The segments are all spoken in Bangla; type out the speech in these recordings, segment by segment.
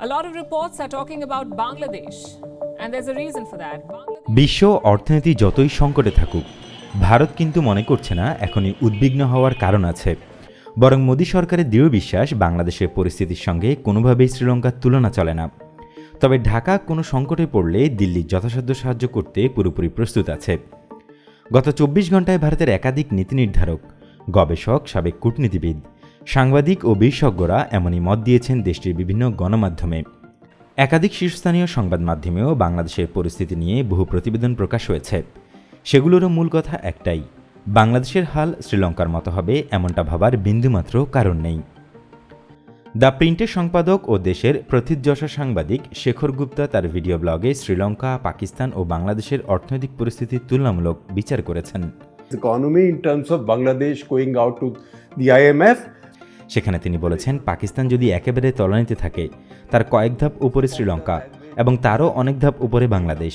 A lot of reports are talking about Bangladesh, and there's a reason for that. বিশ্ব অর্থনীতি যতই সংকটে থাকুক ভারত কিন্তু মনে করছে না এখনই উদ্বিগ্ন হওয়ার কারণ আছে। বরং মোদী সরকারের দৃঢ় বিশ্বাস বাংলাদেশের পরিস্থিতির সঙ্গে কোনোভাবেই শ্রীলঙ্কার তুলনা চলে না। তবে ঢাকা কোনো সংকটে পড়লে দিল্লি যথাসাধ্য সাহায্য করতে পুরোপুরি প্রস্তুত আছে। গত চব্বিশ ঘন্টায় ভারতের একাধিক নীতি নির্ধারক গবেষক সাবেক কূটনীতিবিদ সাংবাদিক ও বিশেষজ্ঞরা এমনই মত দিয়েছেন দেশটির বিভিন্ন গণমাধ্যমে। একাধিক শীর্ষস্থানীয় সংবাদ মাধ্যমেও বাংলাদেশের পরিস্থিতি নিয়ে বহু প্রতিবেদন প্রকাশ হয়েছে। সেগুলোরও মূল কথা একটাই, বাংলাদেশের হাল শ্রীলঙ্কার মতো হবে এমনটা ভাবার বিন্দুমাত্র কারণ নেই। দ্য প্রিন্টের সম্পাদক ও দেশের প্রথিতযশা সাংবাদিক শেখর গুপ্তা তার ভিডিও ব্লগে শ্রীলঙ্কা, পাকিস্তান ও বাংলাদেশের অর্থনৈতিক পরিস্থিতির তুলনামূলক বিচার করেছেন। Economy in terms of Bangladesh going out to the IMF. সেখানে তিনি বলেছেন, পাকিস্তান যদি একেবারে তলানিতে থাকে, তার কয়েক ধাপ উপরে শ্রীলঙ্কা এবং তারও অনেক ধাপ উপরে বাংলাদেশ।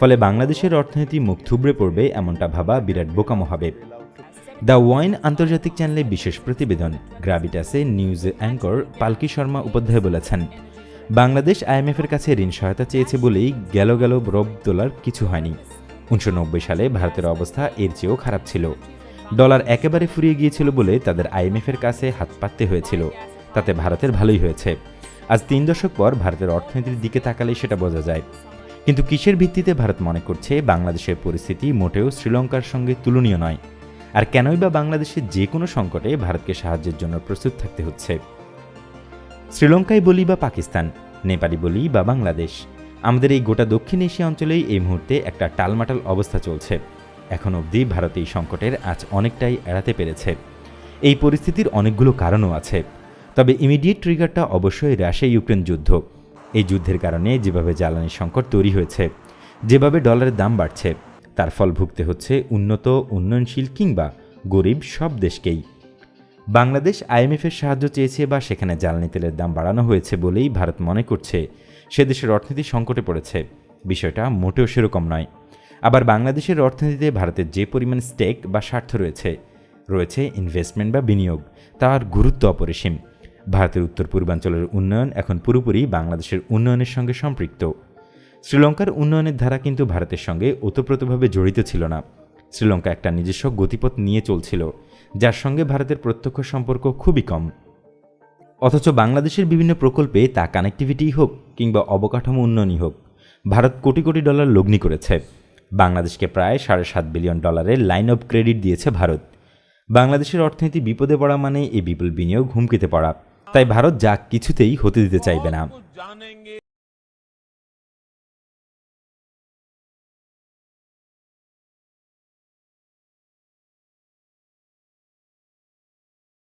ফলে বাংলাদেশের অর্থনীতি মুখ থুবড়ে পড়বে এমনটা ভাবা বিরাট বোকামো হবে। দ্য ওয়াইন আন্তর্জাতিক চ্যানেলে বিশেষ প্রতিবেদন, গ্রাভিটাসে নিউজ অ্যাঙ্কর পালকি শর্মা উপাধ্যায় বলেছেন, বাংলাদেশ আইএমএফের কাছে ঋণ সহায়তা চেয়েছে বলেই গেল গেল রব তোলার কিছু হয়নি। উনিশশো নব্বই সালে ভারতের অবস্থা এর চেয়েও খারাপ ছিল। ডলার একেবারে ফুরিয়ে গিয়েছিল বলে তাদের আইএমএফের কাছে হাত পাততে হয়েছিল। তাতে ভারতের ভালোই হয়েছে। আজ তিন দশক পর ভারতের অর্থনীতির দিকে তাকালে সেটা বোঝা যায়। কিন্তু কিসের ভিত্তিতে ভারত মনে করছে বাংলাদেশের পরিস্থিতি মোটেও শ্রীলঙ্কার সঙ্গে তুলনীয় নয়? আর কেনই বা বাংলাদেশের যে কোনো সংকটে ভারতকে সাহায্যের জন্য প্রস্তুত থাকতে হচ্ছে? শ্রীলঙ্কায় বলি বা পাকিস্তান, নেপালি বলি বা বাংলাদেশ, আমাদের এই গোটা দক্ষিণ এশিয়া অঞ্চলেই এই মুহূর্তে একটা টালমাটাল অবস্থা চলছে। এখন অবধি ভারত এই সংকটের আজ অনেকটাই এড়াতে পেরেছে। এই পরিস্থিতির অনেকগুলো কারণও আছে। তবে ইমিডিয়েট ট্রিগারটা অবশ্যই রাশিয়া ইউক্রেন যুদ্ধ। এই যুদ্ধের কারণে যেভাবে জ্বালানি সংকট তৈরি হয়েছে, যেভাবে ডলারের দাম বাড়ছে, তার ফল ভুগতে হচ্ছে উন্নত, উন্নয়নশীল কিংবা গরিব সব দেশকেই। বাংলাদেশ আইএমএফের সাহায্য চেয়েছে বা সেখানে জ্বালানি তেলের দাম বাড়ানো হয়েছে বলেই ভারত মনে করছে, সে দেশের অর্থনীতি সংকটে পড়েছে। বিষয়টা মোটেও সেরকম নয়। আবার বাংলাদেশের অর্থনীতিতে ভারতের যে পরিমাণ স্টেক বা স্বার্থ রয়েছে রয়েছে ইনভেস্টমেন্ট বা বিনিয়োগ, তার গুরুত্ব অপরিসীম। ভারতের উত্তর পূর্বাঞ্চলের উন্নয়ন এখন পুরোপুরি বাংলাদেশের উন্নয়নের সঙ্গে সম্পৃক্ত। শ্রীলঙ্কার উন্নয়নের ধারা কিন্তু ভারতের সঙ্গে ওতপ্রোতভাবে জড়িত ছিল না। শ্রীলঙ্কা একটা নিজস্ব গতিপথ নিয়ে চলছিল, যার সঙ্গে ভারতের প্রত্যক্ষ সম্পর্ক খুবই কম। অথচ বাংলাদেশের বিভিন্ন প্রকল্পে তা কানেক্টিভিটি হোক কিংবা অবকাঠামো উন্নয়নই হোক, ভারত কোটি কোটি ডলার লগ্নি করেছে। বাংলাদেশকে প্রায় সাড়ে সাত বিলিয়ন ডলারের লাইন অফ ক্রেডিট দিয়েছে ভারত। বাংলাদেশের অর্থনীতি বিপদে পড়া মানে এই বিপুল বিনিয়োগ হুমকিতে পড়া। তাই ভারত যা কিছুতেই হতে দিতে চাইবে না।